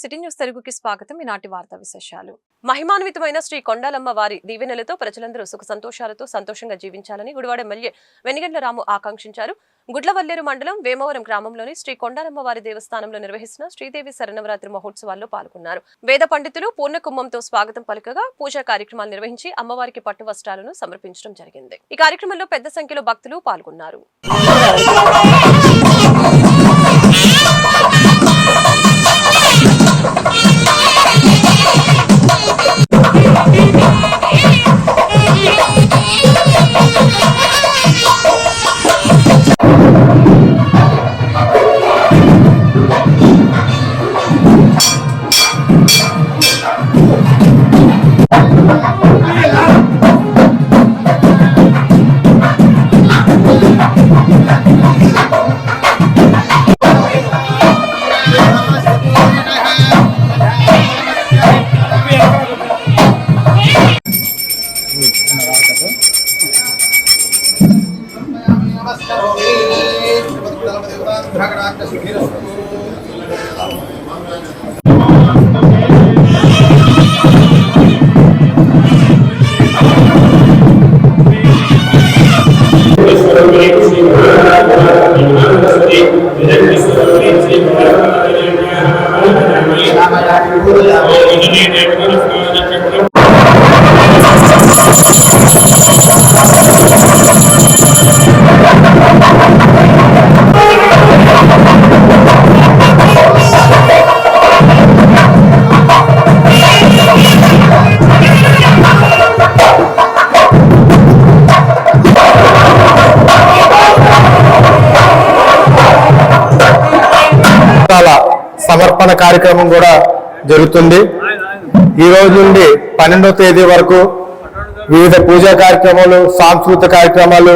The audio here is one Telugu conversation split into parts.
సిటీ న్యూస్ తెలుగుకి స్వాగతం. ఈనాటి వార్తా విశేషాలు. మహిమాన్వితమైన శ్రీ కొండాలమ్మ వారి దీవెనలతో ప్రజలందరూ సుఖ సంతోషాలతో సంతోషంగా జీవించాలని గుడివాడ ఎమ్మెల్యే వెనిగండ్ల రాము ఆకాంక్షించారు. గుడ్లవల్లేరు మండలం వేమవరం గ్రామంలోని శ్రీ కొండాలమ్మ వారి దేవస్థానంలో నిర్వహిస్తున్న శ్రీదేవి శరణవరాత్రి మహోత్సవాల్లో పాల్గొన్నారు. వేద పండితులు పూర్ణ కుంభంతో స్వాగతం పలుకగా పూజా కార్యక్రమాలు నిర్వహించి అమ్మవారికి పట్టు వస్త్రాలను సమర్పించడం జరిగింది. ఈ కార్యక్రమంలో పెద్ద సంఖ్యలో భక్తులు పాల్గొన్నారు. करो సమర్పణ కార్యక్రమం కూడా జరుగుతుంది. ఈ రోజు నుండి పన్నెండో తేదీ వరకు వివిధ పూజా కార్యక్రమాలు సాంస్కృతిక కార్యక్రమాలు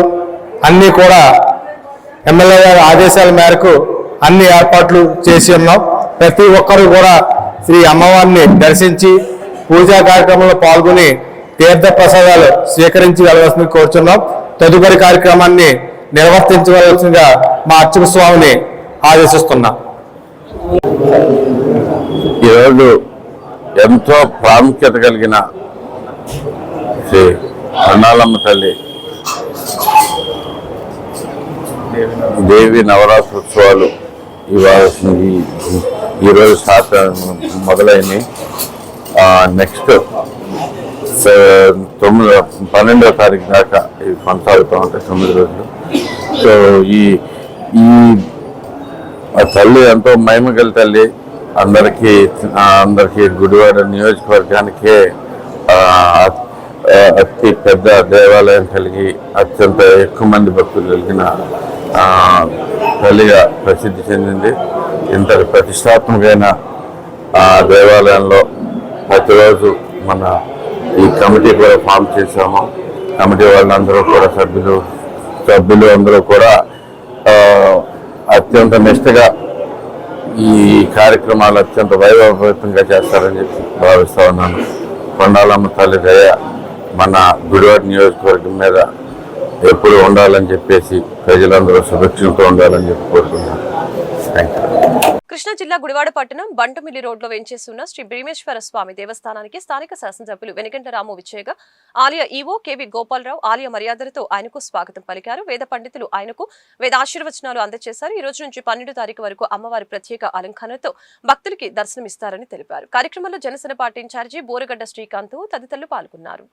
అన్నీ కూడా ఎమ్మెల్యే గారి ఆదేశాల మేరకు అన్ని ఏర్పాట్లు చేసి ఉన్నాం. ప్రతి ఒక్కరూ కూడా శ్రీ అమ్మవారిని దర్శించి పూజా కార్యక్రమంలో పాల్గొని తీర్థ ప్రసాదాలు స్వీకరించి వెళ్ళవలసింది కోరుచున్నాం. తదుపరి కార్యక్రమాన్ని నిర్వర్తించవలసిందిగా మా అర్చక స్వామిని ఆదేశిస్తున్నాం. ఈరోజు ఎంతో ప్రాముఖ్యత కలిగిన శ్రీ అన్నాలమ్మ తల్లి దేవి నవరాత్రి ఉత్సవాలు ఇవాళ ఈ- ఈరోజు స్టార్ట్ మొదలైనవి. నెక్స్ట్ తొమ్మిదో పన్నెండవ తారీఖు దాకా ఇవి కొనసాగుతూ ఉంటాయి తొమ్మిది రోజులు. సో ఈ ఈ ఆ తల్లి ఎంతో మహిమగల తల్లి. అందరికీ అందరికీ గుడివాడ నియోజకవర్గానికే అతి పెద్ద దేవాలయం కలిగి అత్యంత ఎక్కువ మంది భక్తులు కలిగిన తల్లిగా ప్రసిద్ధి చెందింది. ఇంతటి ప్రతిష్టాత్మకమైన ఆ దేవాలయంలో ప్రతిరోజు మన ఈ కమిటీ కూడా ఫామ్ చేశాము. కమిటీ వాళ్ళందరూ కూడా సభ్యులు సభ్యులు అందరూ కూడా అత్యంత నిష్టగా ఈ కార్యక్రమాలు అత్యంత వైభవపేతంగా చేస్తారని చెప్పి భావిస్తూ ఉన్నాను. కొండాలమ్మ తల్లి దయ మన గుడివాడ నియోజకవర్గం మీద ఎప్పుడు ఉండాలని చెప్పేసి ప్రజలందరూ సురక్షితంతో ఉండాలని చెప్పి కోరుకున్నాను థ్యాంక్ యూ కృష్ణా జిల్లా గుడివాడ పట్టణం బంటమిల్లి రోడ్లో వెంచేస్తున్న శ్రీ భీమేశ్వర స్వామి దేవస్థానానికి స్థానిక శాసనసభ్యులు వెనుకంట రాము విచ్చేగా ఆలయ ఈవో కేవి గోపాలరావు ఆలయ మర్యాదలతో ఆయనకు స్వాగతం పలికారు. వేద పండితులు ఆయనకు వేద ఆశీర్వచనాలు అందజేశారు ఈ రోజు నుంచి పన్నెండు తారీఖు వరకు అమ్మవారి ప్రత్యేక అలంకరణతో భక్తులకి దర్శనమిస్తారని తెలిపారు. కార్యక్రమంలో జనసేన పార్టీ ఇన్ఛార్జి బోరగడ్డ శ్రీకాంత్ తదితరులు పాల్గొన్నారు.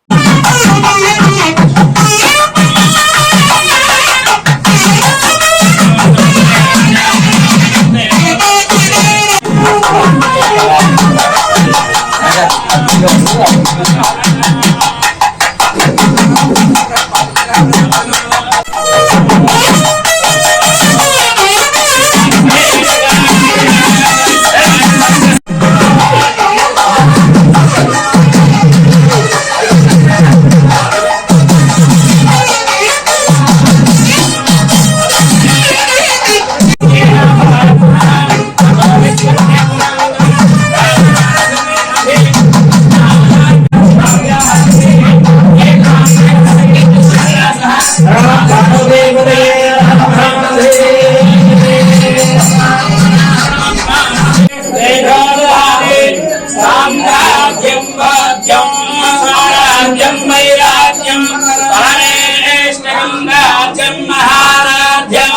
రాజ్యం వైరాజ్యం పరమేష్టం రాజ్యం మహారాజ్యం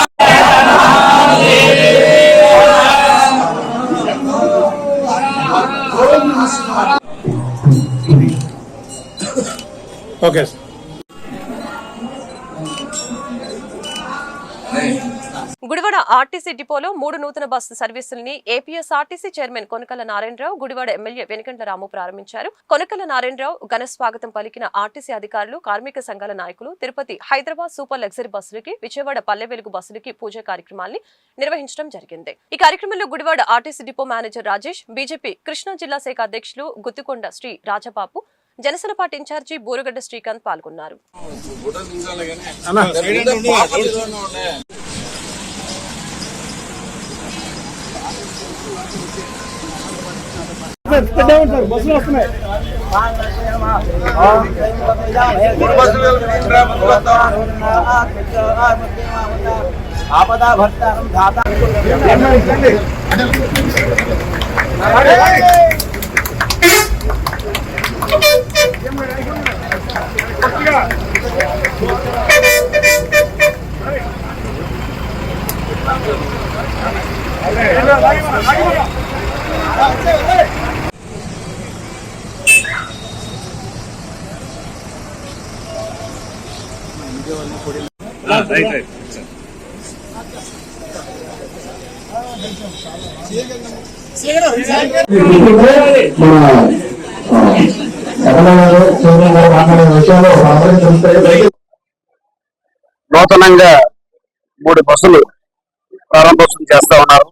ఓకే సార్ గుడివాడ ఆర్టీసీ డిపోలో మూడు నూతన bus సర్వీసుల్ని APS RTC chairman Konakala Narayanarao Gudivada MLA Venukandla Ramu ప్రారంభించారు. కొనకల నారాయణరావు ఘన స్వాగతం పలికిన ఆర్టీసీ అధికారులు కార్మిక సంఘాల నాయకులు తిరుపతి హైదరాబాద్ సూపర్ లగ్జరీ బస్సులకి విజయవాడ పల్లె వెలుగు బస్సులకి పూజ కార్యక్రమాల్ని నిర్వహించడం జరిగింది. ఈ కార్యక్రమంలో Gudivada RTC depot manager Rajesh BJP Krishna జిల్లా శాఖ అధ్యక్షులు గుత్తికొండ శ్రీ రాజబాబు జనసేన పార్టీ ఇన్ఛార్జి బోరుగడ్డ శ్రీకాంత్ పాల్గొన్నారు. ఆపదా భర్తారం ధాత మన ఎమ్మెల్యే చైర్మన్ గారు మాట్లాడే నూతనంగా మూడు బస్సులు ప్రారంభోత్సవం చేస్తా ఉన్నారు.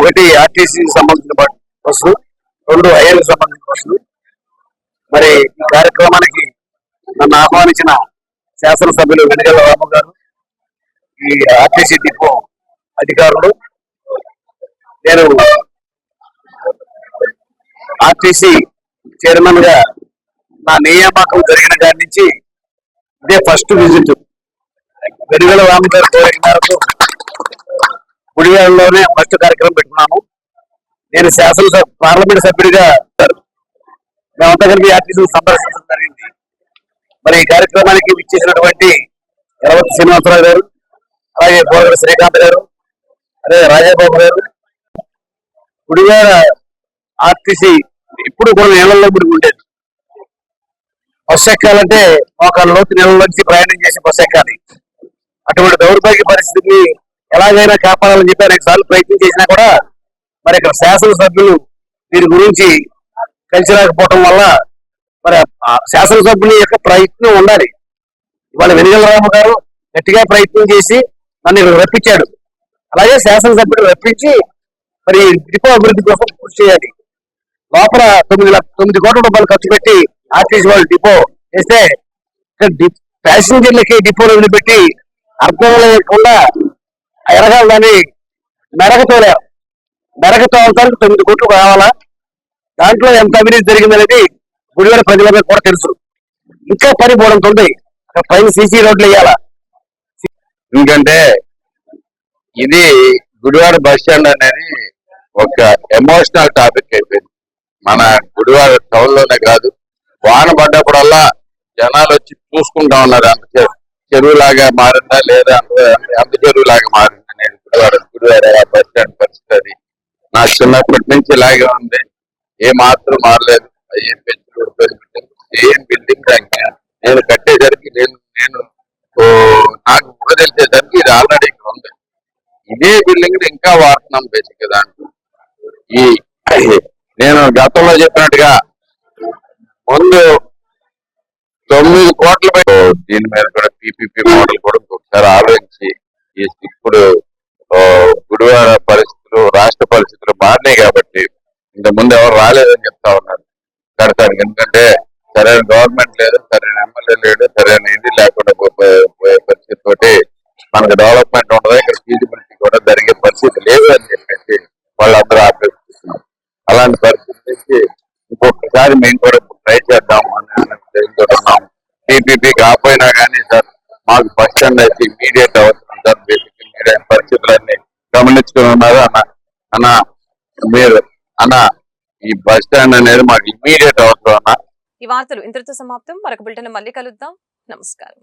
ఒకటి ఆర్టీసీ సంబంధించిన బ- బస్సు రెండు ఐఎల్ సంబంధించిన బస్సులు. మరి ఈ కార్యక్రమానికి నన్ను ఆహ్వానించిన శాసనసభ్యులు వెనుగల రాము గారు ఈ ఆర్టీసీ డిపో అధికారులు. నేను ఆర్టీసీ చైర్మన్గా నా నియామకం జరిగిన దాని నుంచి ఇదే ఫస్ట్ విజిట్. వెనుగల రాము గారు కోరిక మేరకు గుడివాడలోనే ఫస్ట్ కార్యక్రమం పెట్టుకున్నాము నేను శాసనసభ పార్లమెంట్ సభ్యుడిగా మేమంతా కలిపి ఆర్టీసీ సందర్శించడం జరిగింది. మరి ఈ కార్యక్రమానికి విచ్చేసినటువంటి యలవతి శ్రీనివాసరావు గారు అలాగే బోరగడ శ్రీకాంత్ గారు అదే రాజాబాబు గారు గుడివాడ ఆర్టీసీ ఇప్పుడు కూడా నీళ్ళల్లో ముడిగి ఉండేది బస్సు ఎక్కాలంటే ఒక లోతు నీళ్ళలోంచి ప్రయాణం చేసి బస్సు ఎక్కాలి. అటువంటి దౌర్భాగ్య పరిస్థితిని ఎలాగైనా కాపాడాలని చెప్పి అనేక సార్లు ప్రయత్నం చేసినా కూడా మరి ఇక్కడ శాసనసభ్యులు దీని గురించి కలిసి రాకపోవడం వల్ల మరి ఆ శాసనసభ్యుల యొక్క ప్రయత్నం ఉండాలి. ఇవాళ వెనుగల రామ గారు గట్టిగా ప్రయత్నం చేసి నన్ను ఇక్కడ రప్పించాడు. అలాగే శాసనసభ్యుడు రప్పించి మరి డిపో అభివృద్ధి కోసం కృషి చేయాలి. లోపల తొమ్మిది తొమ్మిది కోట్ల రూపాయలు ఖర్చు పెట్టి ఆర్టీసీ వాళ్ళు డిపో చేస్తే ప్యాసింజర్లకి డిపోలు వదిలిపెట్టి అర్థం లేకుండా ఎరగాలని దాన్ని మెరగ తోలారు తొమ్మిది కోట్లు కావాలా? దాంట్లో ఎంత అవినీతి జరిగిందనేది గుడివాడ ప్రజలకు కూడా తెలుసు. ఇంకా పని పోవడం ఉంది పైన సీసీ రోడ్లు వేయాలా? ఎందుకంటే ఇది గుడివాడ బస్ స్టాండ్ అనేది ఒక ఎమోషనల్ టాపిక్ అయిపోయింది. మన గుడివాడ టౌన్లోనే కాదు వాన పడ్డప్పుడల్లా జనాలు వచ్చి చూసుకుంటా ఉన్నారు అంత చెరువులాగా మారిందా లేదా అంత- అంత చెరువులాగా మారిందా నేను గుడివాడ గుడివాడ బస్ స్టాండ్ పరిస్థితి అది. నా చిన్నప్పటి నుంచి ఇలాగే ఉంది. ఏ మాత్రం మారలేదు. ఏం పెంచుడు ఏం బిల్డింగ్ నేను కట్టేసరికి నేను నేను ఓ, నాకు ఊహ తెలిసేసరికి ఇది ఆల్రెడీ ఇక్కడ ఉంది. ఇదే బిల్డింగ్ ఇంకా వాడుతున్నాం బేసిక్ దాంట్లో. ఈ నేను గతంలో చెప్పినట్టుగా ముందు తొమ్మిది కోట్ల దీని మీద కూడా పీపీపీ మోడల్ కూడా ఒకసారి ఆలోచించి ఈ ఇప్పుడు ఓ, పరిస్థితి పరిస్థితులు రాష్ట్ర పరిస్థితులు మారినాయి కాబట్టి ఇంత ముందు ఎవరు రాలేదని చెప్తా ఉన్నారు. కడతానికి ఎందుకంటే సరైన గవర్నమెంట్ లేదు సరైన ఎమ్మెల్యే లేడు సరైన ఇది లేకుండా పోయే పరిస్థితి తోటి మనకు డెవలప్మెంట్ ఉండదు ఇక్కడ ఫీజిబిలిటీ కూడా జరిగే పరిస్థితి లేదు అని చెప్పేసి వాళ్ళందరూ ఆపేస్తున్నారు. అలాంటి పరిస్థితి నుంచి ఇంకొకసారి మేము కూడా ట్రై చేద్దాం అని ఉద్దేశంతో ఉన్నాం. టీపీపీ కాకపోయినా కానీ సార్ మాకు బస్ స్టాండ్ అయితే ఇమీడియట్ అవసరం సార్. బేసిక్ పరిస్థితులన్నీ గమనించుకుని ఉన్నారు అన్న అన్న మీరు అన్న ఈ బస్ స్టాండ్ అనేది మాకు ఇమ్మీడియట్ అవసరం అన్న. ఈ వార్తలు ఇంతటితో సమాప్తం. మరొక బిల్టన్ మళ్ళీ కలుద్దాం. నమస్కారం.